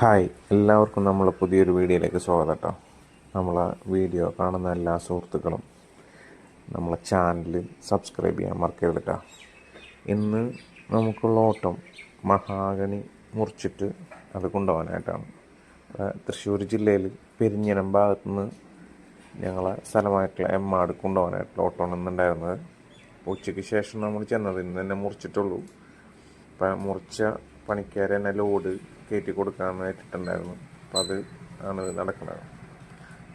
Hi എല്ലാവർക്കും നമ്മളെ പുതിയൊരു വീഡിയോയിലേക്ക് സ്വാഗതം കേട്ടോ. നമ്മളെ വീഡിയോ കാണുന്ന എല്ലാ സുഹൃത്തുക്കളും നമ്മളെ ചാനൽ സബ്സ്ക്രൈബ് ചെയ്യാൻ മറക്കരുത് കേട്ടോ. ഇന്ന് നമുക്കുള്ള ഓട്ടം മഹാഗണി മുറിച്ചിട്ട് അത് കൊണ്ടുപോകാനായിട്ടാണ്. തൃശ്ശൂർ ജില്ലയിൽ പെരിഞ്ഞനം ഭാഗത്തു നിന്ന് ഞങ്ങളെ സ്ഥലമായിട്ടുള്ള എമ്മാട് കൊണ്ടുപോകാനായിട്ടുള്ള ഓട്ടമാണ് ഇന്നുണ്ടായിരുന്നത്. ഉച്ചയ്ക്ക് ശേഷം നമ്മൾ ചെന്നത് ഇന്ന് തന്നെ മുറിച്ചിട്ടുള്ളൂ. അപ്പം മുറിച്ച പണിക്കാരെ തന്നെ ലോഡ് കയറ്റി കൊടുക്കാനായിട്ടിട്ടുണ്ടായിരുന്നു അപ്പം അത് ആണ് നടക്കുന്നത്.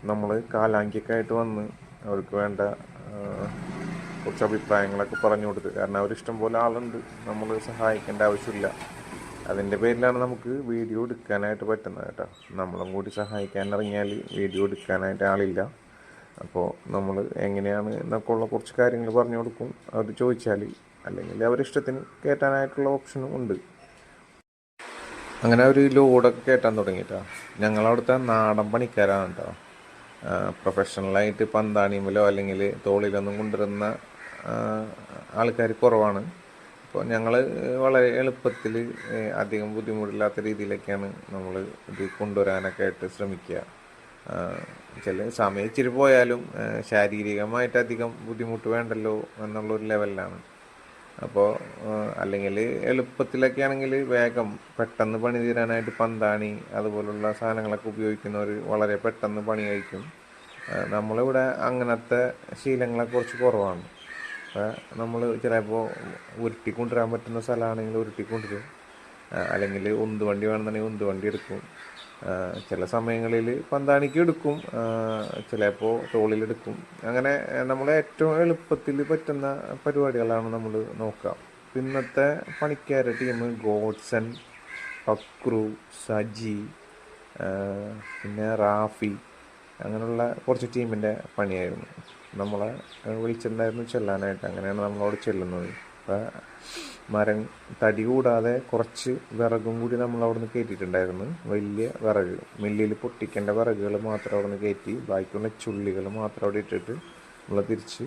നമ്മൾ കാലാങ്കിക്കായിട്ട് വന്ന് അവർക്ക് വേണ്ട കുറച്ച് അഭിപ്രായങ്ങളൊക്കെ പറഞ്ഞു കൊടുത്ത്. കാരണം അവരിഷ്ടം പോലെ ആളുണ്ട്. നമ്മൾ സഹായിക്കേണ്ട ആവശ്യമില്ല. അതിന്റെ പേരിലാണ് നമുക്ക് വീഡിയോ എടുക്കാനായിട്ട് പറ്റുന്നത് കേട്ടോ. നമ്മളും കൂടി സഹായിക്കാൻ ഇറങ്ങിയാൽ വീഡിയോ എടുക്കാനായിട്ട് ആളില്ല. അപ്പോൾ നമ്മൾ എങ്ങനെയാണ് എന്നൊക്കെയുള്ള കുറച്ച് കാര്യങ്ങൾ പറഞ്ഞു കൊടുക്കും. അത് ചോദിച്ചാൽ അല്ലെങ്കിൽ അവരിഷ്ടത്തിന് കയറ്റാനായിട്ടുള്ള ഓപ്ഷനും ഉണ്ട്. അങ്ങനെ ഒരു ലോഡൊക്കെ കയറ്റാൻ തുടങ്ങിയിട്ടോ. ഞങ്ങളവിടുത്തെ നാടൻ പണിക്കാരാണ് കേട്ടോ പ്രൊഫഷണലായിട്ട് പന്താണിയുമലോ അല്ലെങ്കിൽ തോളിലൊന്നും കൊണ്ടുവരുന്ന ആൾക്കാർ കുറവാണ്. അപ്പോൾ ഞങ്ങൾ വളരെ എളുപ്പത്തിൽ അധികം ബുദ്ധിമുട്ടില്ലാത്ത രീതിയിലൊക്കെയാണ് നമ്മൾ ഇത് കൊണ്ടുവരാനൊക്കെ ആയിട്ട് ശ്രമിക്കുക. ചില സമയം ഇച്ചിരി പോയാലും ശാരീരികമായിട്ട് അധികം ബുദ്ധിമുട്ട് വേണ്ടല്ലോ എന്നുള്ളൊരു ലെവലിലാണ്. അപ്പോൾ അല്ലെങ്കിൽ എളുപ്പത്തിലൊക്കെ ആണെങ്കിൽ വേഗം പെട്ടെന്ന് പണി തീരാനായിട്ട് പന്താണി അതുപോലുള്ള സാധനങ്ങളൊക്കെ ഉപയോഗിക്കുന്നവർ വളരെ പെട്ടെന്ന് പണി കഴിക്കും നമ്മളിവിടെ അങ്ങനത്തെ ശീലങ്ങളെ കുറച്ച് കുറവാണ്. അപ്പോൾ നമ്മൾ ചിലപ്പോൾ ഉരുട്ടിക്കൊണ്ടുവരാൻ പറ്റുന്ന സ്ഥലമാണെങ്കിൽ ഉരുട്ടിക്കൊണ്ടുവരും അല്ലെങ്കിൽ ഉന്തുവണ്ടി വേണമെന്നുണ്ടെങ്കിൽ ഉന്തുവണ്ടി എടുക്കും. ചില സമയങ്ങളിൽ പന്താണിക്ക് എടുക്കും ചിലപ്പോൾ തോളിലെടുക്കും അങ്ങനെ നമ്മൾ ഏറ്റവും എളുപ്പത്തിൽ പറ്റുന്ന പരിപാടികളാണ് നമ്മൾ നോക്കുക. ഇന്നത്തെ പണിക്കാരെ ടീം ഗോഡ്സൺ പക്രു സജി പിന്നെ റാഫി അങ്ങനെയുള്ള കുറച്ച് ടീമിന്റെ പണിയായിരുന്നു. നമ്മളെ വിളിച്ചിട്ടുണ്ടായിരുന്നു ചെല്ലാനായിട്ട്. അങ്ങനെയാണ് നമ്മളോട് ചെല്ലുന്നത്. അപ്പം മരം തടി കൂടാതെ കുറച്ച് വിറകും കൂടി നമ്മൾ അവിടെ നിന്ന് കയറ്റിയിട്ടുണ്ടായിരുന്നു. വലിയ വിറക്. മില്ലിൽ പൊട്ടിക്കേണ്ട വിറകുകൾ മാത്രം അവിടെ നിന്ന് കയറ്റി ബാക്കിയുള്ള ചുള്ളികൾ മാത്രം അവിടെ ഇട്ടിട്ട് നമ്മൾ തിരിച്ച്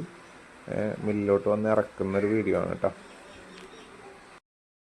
മില്ലിലോട്ട് വന്ന് ഇറക്കുന്ന ഒരു വീഡിയോ ആണ് കേട്ടോ